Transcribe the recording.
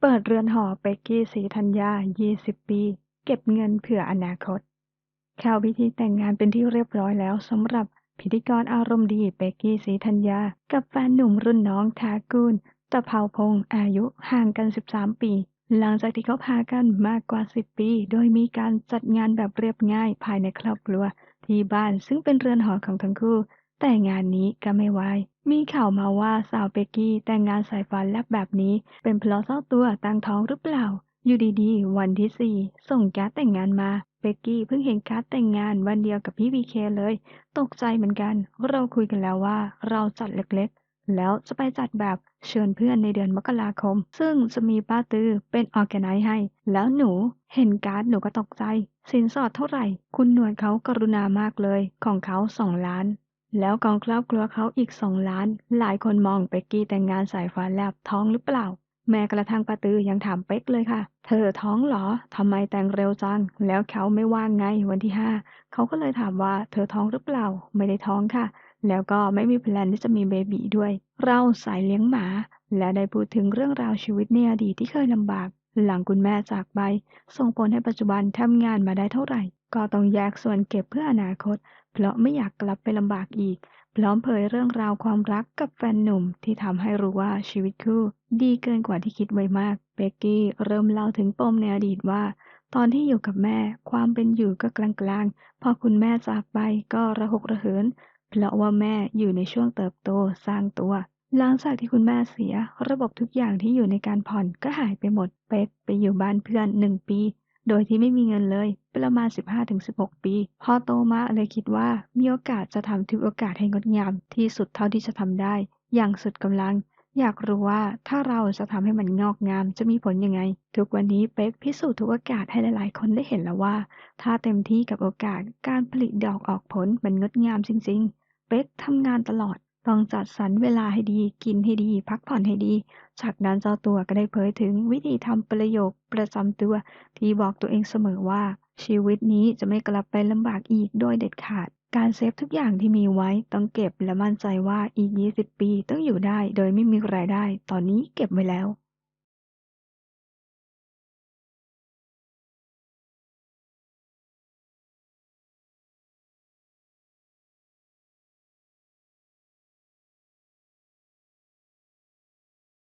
เปิดเรือนหอเป๊กกี้ศรีธัญญา 20 ปี เก็บเงินเผื่ออนาคต เข้าพิธีแต่งงานเป็นที่เรียบร้อยแล้วสำหรับพิธีกรอารมณ์ดีเป๊กกี้ศรีธัญญา กับแฟนหนุ่มรุ่นน้องทากูลตะเภาพงษ์อายุห่างกัน 13 ปี หลังจากที่เขาพากันมากกว่า 10 ปี โดยมีการจัดงานแบบเรียบง่ายภายในครอบครัว ที่บ้านซึ่งเป็นเรือนหอของทั้งคู่ แต่งานนี้ก็ไม่วายมีข่าวมาว่าสาวเบกกี้แต่งงานสายฟ้าแลบแบบนี้ เป็นเพราะเจ้าตัวตั้งท้องหรือเปล่า อยู่ดีๆ วันที่สี่ส่งการ์ดแต่งงานมาเบกกี้เพิ่งเห็นการ์ดแต่งงานวันเดียวกับพี่บีเคเลย ตกใจเหมือนกัน เราคุยกันแล้วว่าเราจัดเล็กๆ แล้วจะไปจัดแบบเชิญเพื่อนในเดือนมกราคม ซึ่งจะมีป้าตือเป็นออแกไนซ์ให้ แล้วหนูเห็นการ์ดหนูก็ตกใจ สินสอดเท่าไหร่ คุณหนวดเขากรุณามากเลย ของเขาสองล้าน แล้วกองครอบครัวเขาอีกสองล้าน หลายคนมองเป๊กกี้แต่งงานสายฟ้าแลบท้องหรือเปล่า แม้กระทั่งป้าตือยังถามเป๊กเลยค่ะ เธอท้องเหรอทำไมแต่งเร็วจัง แล้วเขาไม่ว่างไงวันที่ห้าเขาก็เลยถามว่าเธอท้องหรือเปล่า ไม่ได้ท้องค่ะ แล้วก็ไม่มีแพลนที่จะมีเบบีด้วย เราสายเลี้ยงหมา และได้พูดถึงเรื่องราวชีวิตในอดีตที่เคยลำบาก หลังคุณแม่จากไป ส่งผลให้ปัจจุบันทำงานมาได้เท่าไหร่ ก็ต้องแยกส่วนเก็บเพื่ออนาคต เพราะไม่อยากกลับไปลำบากอีก พร้อมเผยเรื่องราวความรักกับแฟนหนุ่มที่ทำให้รู้ว่าชีวิตคู่ดีเกินกว่าที่คิดไว้มาก เบกกี้เริ่มเล่าถึงปมในอดีตว่า ตอนที่อยู่กับแม่ ความเป็นอยู่ก็กลางๆ พอคุณแม่จากไปก็ระหกระเหิน เพราะว่าแม่อยู่ในช่วงเติบโตสร้างตัวหลังจากที่คุณแม่เสีย ระบบทุกอย่างที่อยู่ในการผ่อนก็หายไปหมด เป็กไปอยู่บ้านเพื่อนหนึ่งปี โดยที่ไม่มีเงินเลยประมาณ 15-16 ปี พอโตมาเลยคิดว่ามีโอกาสจะทำทุกโอกาสให้งดงามที่สุดเท่าที่จะทำได้ อย่างสุดกำลัง อยากรู้ว่าถ้าเราจะทำให้มันงอกงามจะมีผลยังไง ทุกวันนี้เป๊กพิสูจน์ทุกโอกาสให้หลายๆ คนได้เห็นแล้วว่า ถ้าเต็มที่กับโอกาสการผลิตดอกออกผลมันงดงามจริง ๆ เป๊กทำงานตลอด ต้องจัดสรรเวลาให้ดี กินให้ดี พักผ่อนให้ดี จากนั้นเจ้าตัวก็ได้เผยถึงวิธีทำประโยคประจำตัว ที่บอกตัวเองเสมอว่า ชีวิตนี้จะไม่กลับไปลำบากอีกโดยเด็ดขาด การเซฟทุกอย่างที่มีไว้ต้องเก็บและมั่นใจว่าอีก 20 ปีต้องอยู่ได้ โดยไม่มีรายได้ ตอนนี้เก็บไว้แล้ว